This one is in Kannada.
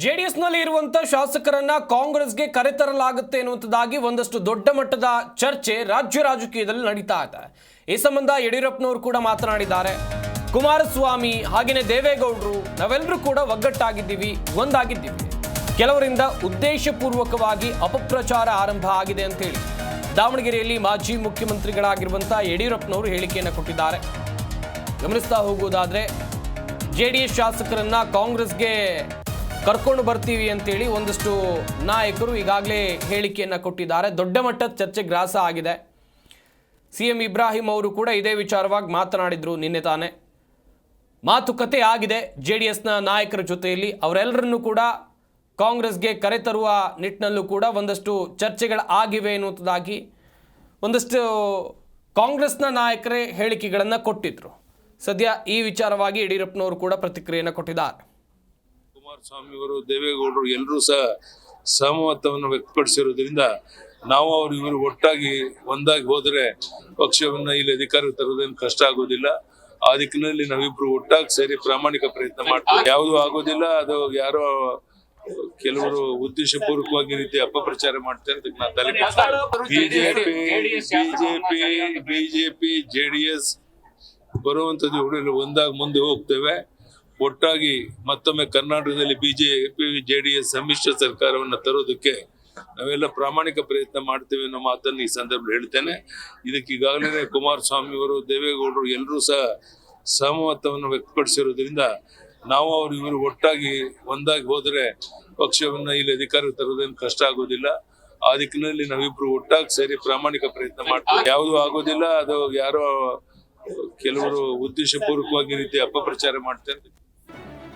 ಜೆಡಿಎಸ್ನಲ್ಲಿ ಇರುವಂತ ಶಾಸಕರನ್ನ ಕಾಂಗ್ರೆಸ್ಗೆ ಕರೆತರಲಾಗುತ್ತೆ ಎನ್ನುವಂಥದ್ದಾಗಿ ಒಂದಷ್ಟು ದೊಡ್ಡ ಮಟ್ಟದ ಚರ್ಚೆ ರಾಜ್ಯ ರಾಜಕೀಯದಲ್ಲಿ ನಡೀತಾ ಇದೆ. ಈ ಸಂಬಂಧ ಯಡಿಯೂರಪ್ಪನವರು ಕೂಡ ಮಾತನಾಡಿದ್ದಾರೆ. ಕುಮಾರಸ್ವಾಮಿ ಹಾಗೆಯೇ ದೇವೇಗೌಡರು, ನಾವೆಲ್ಲರೂ ಕೂಡ ಒಗ್ಗಟ್ಟಾಗಿದ್ದೀವಿ, ಒಂದಾಗಿದ್ದೀವಿ. ಕೆಲವರಿಂದ ಉದ್ದೇಶಪೂರ್ವಕವಾಗಿ ಅಪಪ್ರಚಾರ ಆರಂಭ ಆಗಿದೆ ಅಂತ ಹೇಳಿ ದಾವಣಗೆರೆಯಲ್ಲಿ ಮಾಜಿ ಮುಖ್ಯಮಂತ್ರಿಗಳಾಗಿರುವಂತಹ ಯಡಿಯೂರಪ್ಪನವರು ಹೇಳಿಕೆಯನ್ನು ಕೊಟ್ಟಿದ್ದಾರೆ. ಗಮನಿಸ್ತಾ ಹೋಗುವುದಾದ್ರೆ ಜೆ ಡಿ ಎಸ್ ಶಾಸಕರನ್ನ ಕಾಂಗ್ರೆಸ್ಗೆ ಕರ್ಕೊಂಡು ಬರ್ತೀವಿ ಅಂತೇಳಿ ಒಂದಷ್ಟು ನಾಯಕರು ಈಗಾಗಲೇ ಹೇಳಿಕೆಯನ್ನು ಕೊಟ್ಟಿದ್ದಾರೆ. ದೊಡ್ಡ ಮಟ್ಟದ ಚರ್ಚೆ ಗ್ರಾಸ ಆಗಿದೆ. ಸಿ ಎಂ ಇಬ್ರಾಹಿಂ ಅವರು ಕೂಡ ಇದೇ ವಿಚಾರವಾಗಿ ಮಾತನಾಡಿದರು ನಿನ್ನೆ ತಾನೇ. ಮಾತುಕತೆ ಆಗಿದೆ ಜೆ ಡಿ ಎಸ್ನ ನಾಯಕರ ಜೊತೆಯಲ್ಲಿ. ಅವರೆಲ್ಲರನ್ನೂ ಕೂಡ ಕಾಂಗ್ರೆಸ್ಗೆ ಕರೆತರುವ ನಿಟ್ಟಿನಲ್ಲೂ ಕೂಡ ಒಂದಷ್ಟು ಚರ್ಚೆಗಳು ಆಗಿವೆ ಎನ್ನುವುದಾಗಿ ಒಂದಷ್ಟು ಕಾಂಗ್ರೆಸ್ನ ನಾಯಕರೇ ಹೇಳಿಕೆಗಳನ್ನು ಕೊಟ್ಟಿದ್ದರು ಸದ್ಯ ಈ ವಿಚಾರವಾಗಿ ಯಡಿಯೂರಪ್ಪನವರು ಕೂಡ ಪ್ರತಿಕ್ರಿಯೆಯನ್ನು ಕೊಟ್ಟಿದ್ದಾರೆ. ಕುಮಾರಸ್ವಾಮಿ ಅವರು ದೇವೇಗೌಡರು ಎಲ್ಲರೂ ಸಹ ಸಹಮತವನ್ನು ವ್ಯಕ್ತಪಡಿಸಿರೋದ್ರಿಂದ ನಾವು ಅವರು ಇವರು ಒಟ್ಟಾಗಿ ಒಂದಾಗಿ ಹೋದರೆ ಪಕ್ಷವನ್ನ ಇಲ್ಲಿ ಅಧಿಕಾರ ತರೋದೇನು ಕಷ್ಟ ಆಗೋದಿಲ್ಲ. ಆ ದಿಕ್ಕಿನಲ್ಲಿ ನಾವಿಬ್ರು ಒಟ್ಟಾಗಿ ಸೇರಿ ಪ್ರಾಮಾಣಿಕ ಪ್ರಯತ್ನ ಮಾಡ್ತೀವಿ. ಯಾವುದು ಆಗೋದಿಲ್ಲ ಅದು ಯಾರೋ ಕೆಲವರು ಉದ್ದೇಶಪೂರ್ವಕವಾಗಿ ರೀತಿ ಅಪಪ್ರಚಾರ ಮಾಡ್ತಾರೆ ಅದಕ್ಕೆ ನಾನು ತಲೆ ಬಿಜೆಪಿ ಬಿಜೆಪಿ ಬಿಜೆಪಿ ಜೆಡಿಎಸ್ ಬರುವಂತದ್ದು ಒಂದಾಗಿ ಮುಂದೆ ಹೋಗ್ತೇವೆ. ಒಟ್ಟಾಗಿ ಮತ್ತೊಮ್ಮೆ ಕರ್ನಾಟಕದಲ್ಲಿ ಬಿಜೆಪಿ ಜೆಡಿಎಸ್ ಸಮ್ಮಿಶ್ರ ಸರ್ಕಾರವನ್ನು ತರೋದಕ್ಕೆ ನಾವೆಲ್ಲ ಪ್ರಾಮಾಣಿಕ ಪ್ರಯತ್ನ ಮಾಡ್ತೇವೆ ಅನ್ನೋ ಮಾತನ್ನು ಈ ಸಂದರ್ಭದಲ್ಲಿ ಹೇಳ್ತೇನೆ. ಇದಕ್ಕೆ ಈಗಾಗಲೇ ಕುಮಾರಸ್ವಾಮಿ ಅವರು, ದೇವೇಗೌಡರು ಎಲ್ಲರೂ ಸಹ ಸಹಮತವನ್ನು ವ್ಯಕ್ತಪಡಿಸಿರೋದ್ರಿಂದ ನಾವು ಅವರು ಇವರು ಒಟ್ಟಾಗಿ ಒಂದಾಗಿ ಹೋದರೆ ಪಕ್ಷವನ್ನು ಇಲ್ಲಿ ಅಧಿಕಾರ ತರೋದೇನು ಕಷ್ಟ ಆಗೋದಿಲ್ಲ ಆ ದಿಕ್ಕಿನಲ್ಲಿ ನಾವಿಬ್ರು ಒಟ್ಟಾಗಿ ಸೇರಿ ಪ್ರಾಮಾಣಿಕ ಪ್ರಯತ್ನ ಮಾಡ್ತೀವಿ. ಯಾವುದು ಆಗೋದಿಲ್ಲ ಅದು ಯಾರೋ ಕೆಲವರು ಉದ್ದೇಶಪೂರ್ವಕವಾಗಿ ರೀತಿ ಅಪಪ್ರಚಾರ ಮಾಡ್ತಾರೆ